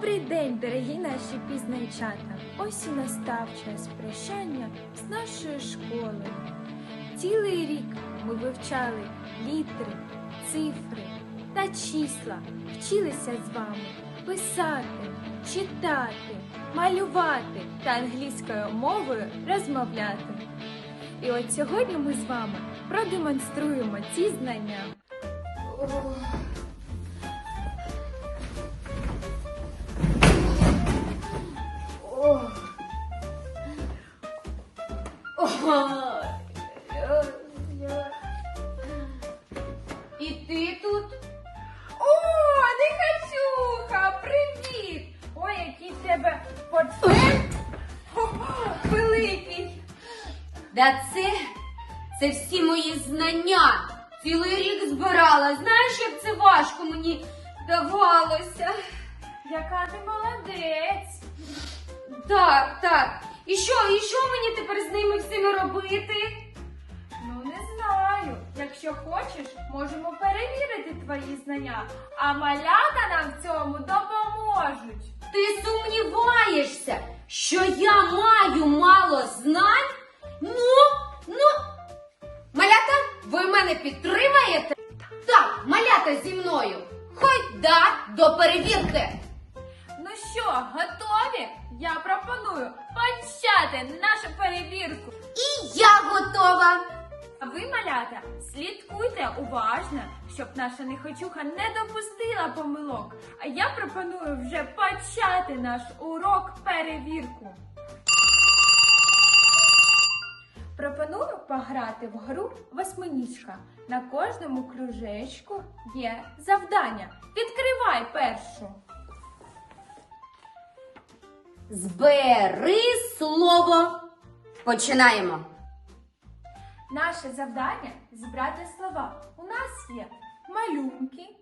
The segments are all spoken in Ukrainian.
Добрий день, дорогі наші пізнайчата! Ось і настав час прощання з нашою школою. Цілий рік ми вивчали літери, цифри та числа, вчилися з вами писати, читати, малювати та англійською мовою розмовляти. І от сьогодні ми з вами продемонструємо ці знання. Знання. Цілий рік збирала. Знаєш, як це важко мені давалося. Яка ти молодець. Так, так. І що, і що мені тепер з ними всіми робити? Ну, не знаю. Якщо хочеш, можемо перевірити твої знання, а малята нам в цьому допоможуть. Ти сумніваєшся, що я маю мало знань? Ну. Ви мене підтримаєте? Так, малята зі мною. Хоч да до перевірки. Ну що, готові? Я пропоную почати нашу перевірку. І я готова. А ви, малята, слідкуйте уважно, щоб наша нехочуха не допустила помилок. А я пропоную вже почати наш урок перевірку. Пропоную пограти в гру восьминічка. На кожному кружечку є завдання. Відкривай першу. Збери слово. Починаємо. Наше завдання зібрати слова. У нас є малюнки,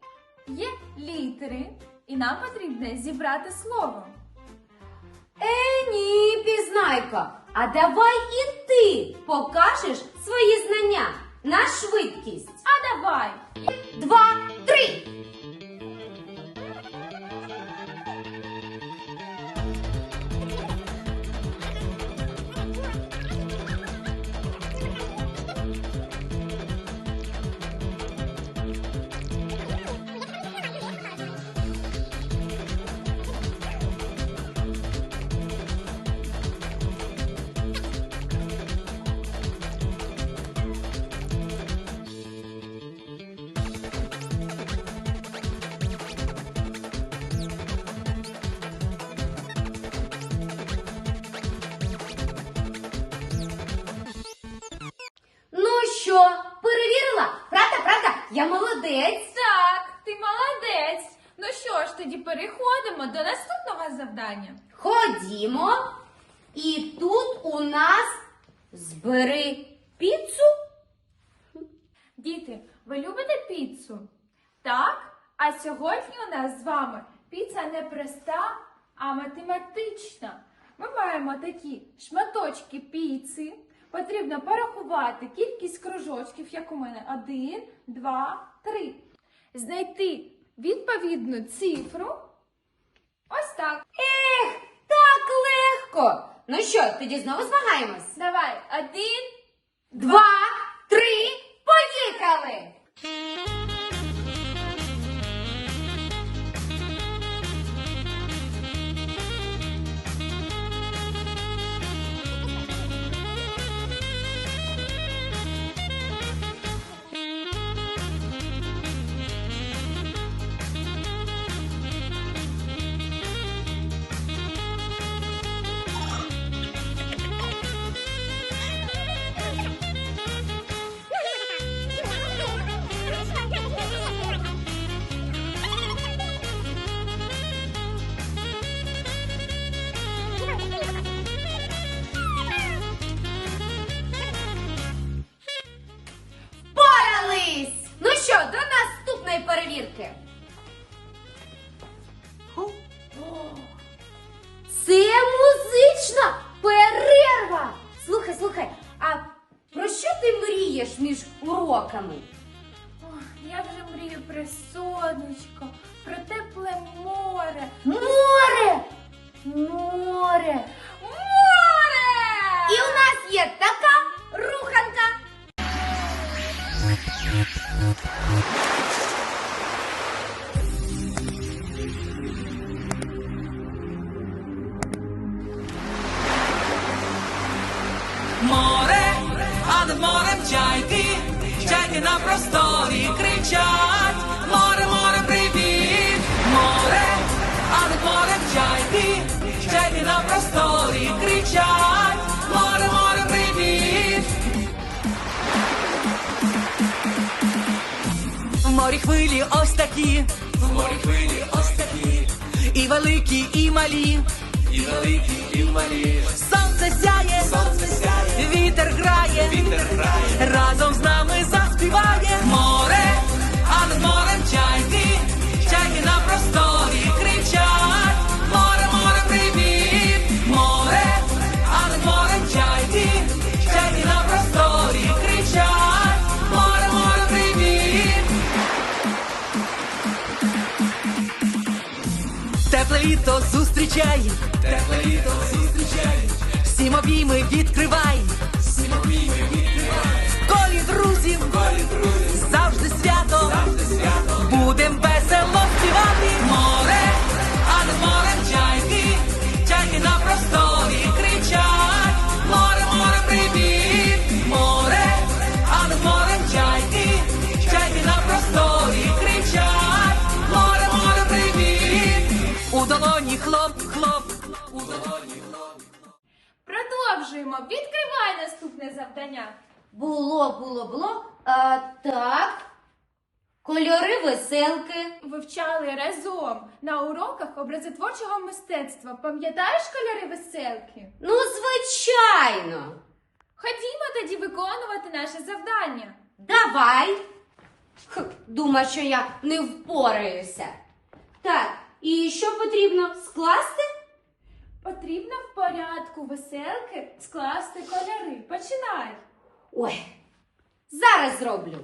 є літери, і нам потрібно зібрати слово. Е, ні, пізнайка. А давай і ти покажеш свої знання на швидкість. А давай! Два, що, перевірила? Правда, правда? Я молодець. Так, ти молодець. Ну що ж, тоді переходимо до наступного завдання. Ходімо. І тут у нас збери піцу. Діти, ви любите піцу? Так? А сьогодні у нас з вами піца не проста, а математична. Ми маємо такі шматочки піци. Потрібно порахувати кількість кружочків, як у мене. Один, два, три. Знайти відповідну цифру. Ось так. Ех, так легко. Ну що, тоді знову змагаємось? Давай, один. Два, три, поїхали! ти мрієш між уроками? Я вже мрію про сонечко, про тепле море. Море! Море! Море! І у нас є така руханка. Чайки на просторі кричать, море, море, привіт, море, а над морем чайки, чайки на просторі кричать, море, море, привіт. В морі хвилі ось такі, в морі хвилі ось такі, і великі, і малі, і великі, і малі. Сонце сяє, сонце сяє, вітер грає, вітер грає, разом з нами заспіває море, а над морем чайки, чайки на просторі кричать, море, море, привіт, море, а над морем чайки, чайки на просторі кричать, море, море, привіт. Тепле літо зустрічай, тепле літо зустрічай, всім обійми відкривай, всім обійми відкривай, друзів, колі завжди свято, завжди свято, будем весело співати. Море, а над морем чайки, чайки на просторі кричать, море, море, привіт, море, а над морем чайки, чайки на просторі кричать, море, море, привіт. У долоні хлоп, хлоп, у долоні хлоп. Продовжуємо. Відкривай наступне завдання. Було, було, було. А, так. Кольори веселки. Вивчали разом на уроках образотворчого мистецтва. Пам'ятаєш кольори веселки? Ну, звичайно. Ходімо тоді виконувати наше завдання. Давай. Хм, Думаю, що я не впораюся. Так, і що потрібно скласти? Потрібно в порядку веселки скласти кольори. Починай. Ой, зараз зроблю.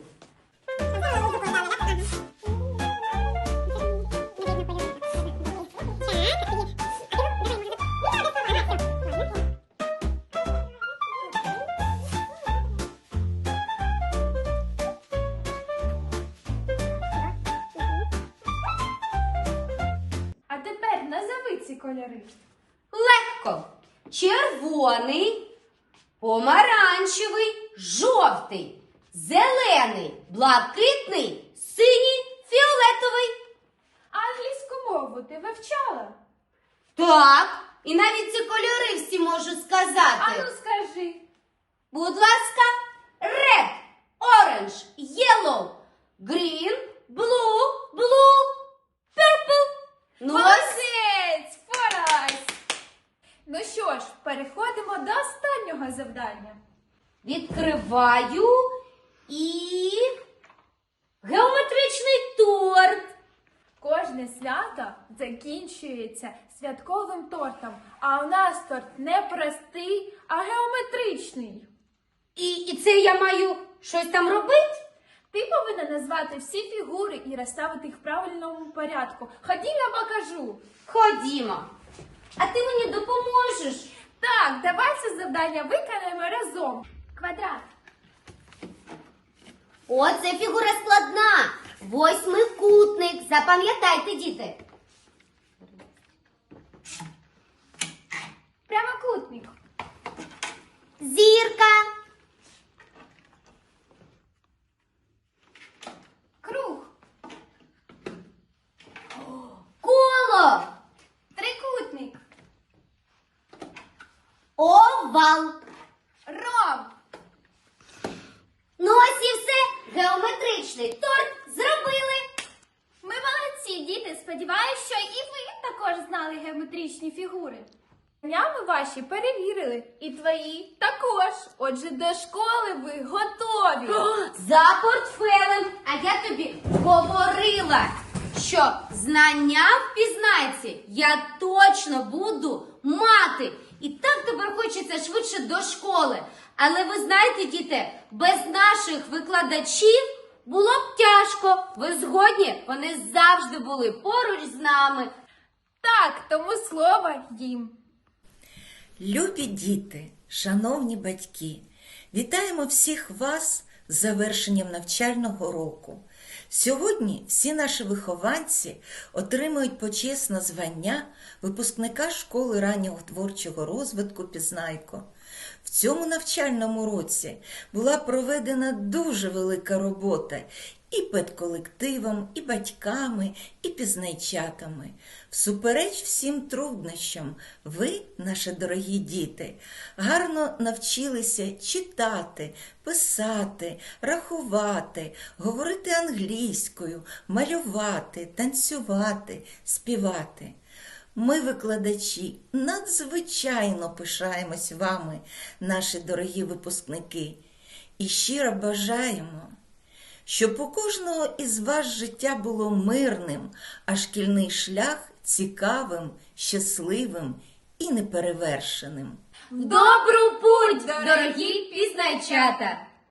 А тепер назови ці кольори. Легко. Червоний, помаранчевий, жовтий, зелений, блакитний, синій, фіолетовий. А англійську мову ти вивчала? Так, і навіть ці кольори всі можу сказати. Ану скажи. Будь ласка, red, orange, yellow, green, blue, blue, purple. Ну ось, Молодець! Впоралась! Ну що ж, переходимо до останнього завдання. Відкриваю і геометричний торт. Кожне свято закінчується святковим тортом, а у нас торт не простий, а геометричний. І, і це я маю щось там робити? Ти повинна назвати всі фігури і розставити їх в правильному порядку. Ходім, я покажу. Ходімо. А ти мені допоможеш? Так, давай це завдання виконаємо разом. Квадрат. О, це фігура складна. Восьмикутник. Запам'ятайте, діти. Геометричний торт зробили. Ми молодці, діти. Сподіваюсь, що і ви також знали геометричні фігури. Днями ваші перевірили, і твої також. Отже, до школи ви готові. За портфелем. А я тобі говорила, що знання в пізнайці я точно буду мати. І так тепер хочеться швидше до школи. Але ви знаєте, діти, без наших викладачів було б тяжко. Ви згодні? Вони завжди були поруч з нами. Так, тому слово їм. Любі діти, шановні батьки, вітаємо всіх вас з завершенням навчального року. Сьогодні всі наші вихованці отримують почесне звання випускника школи раннього творчого розвитку Пізнайко. В цьому навчальному році була проведена дуже велика робота і педколективом, і батьками, і пізнайчатами. Всупереч всім труднощам, ви, наші дорогі діти, гарно навчилися читати, писати, рахувати, говорити англійською, малювати, танцювати, співати. Ми, викладачі, надзвичайно пишаємось вами, наші дорогі випускники, і щиро бажаємо, щоб у кожного із вас життя було мирним, а шкільний шлях цікавим, щасливим і неперевершеним. Добру путь, дорогі пізнайчата!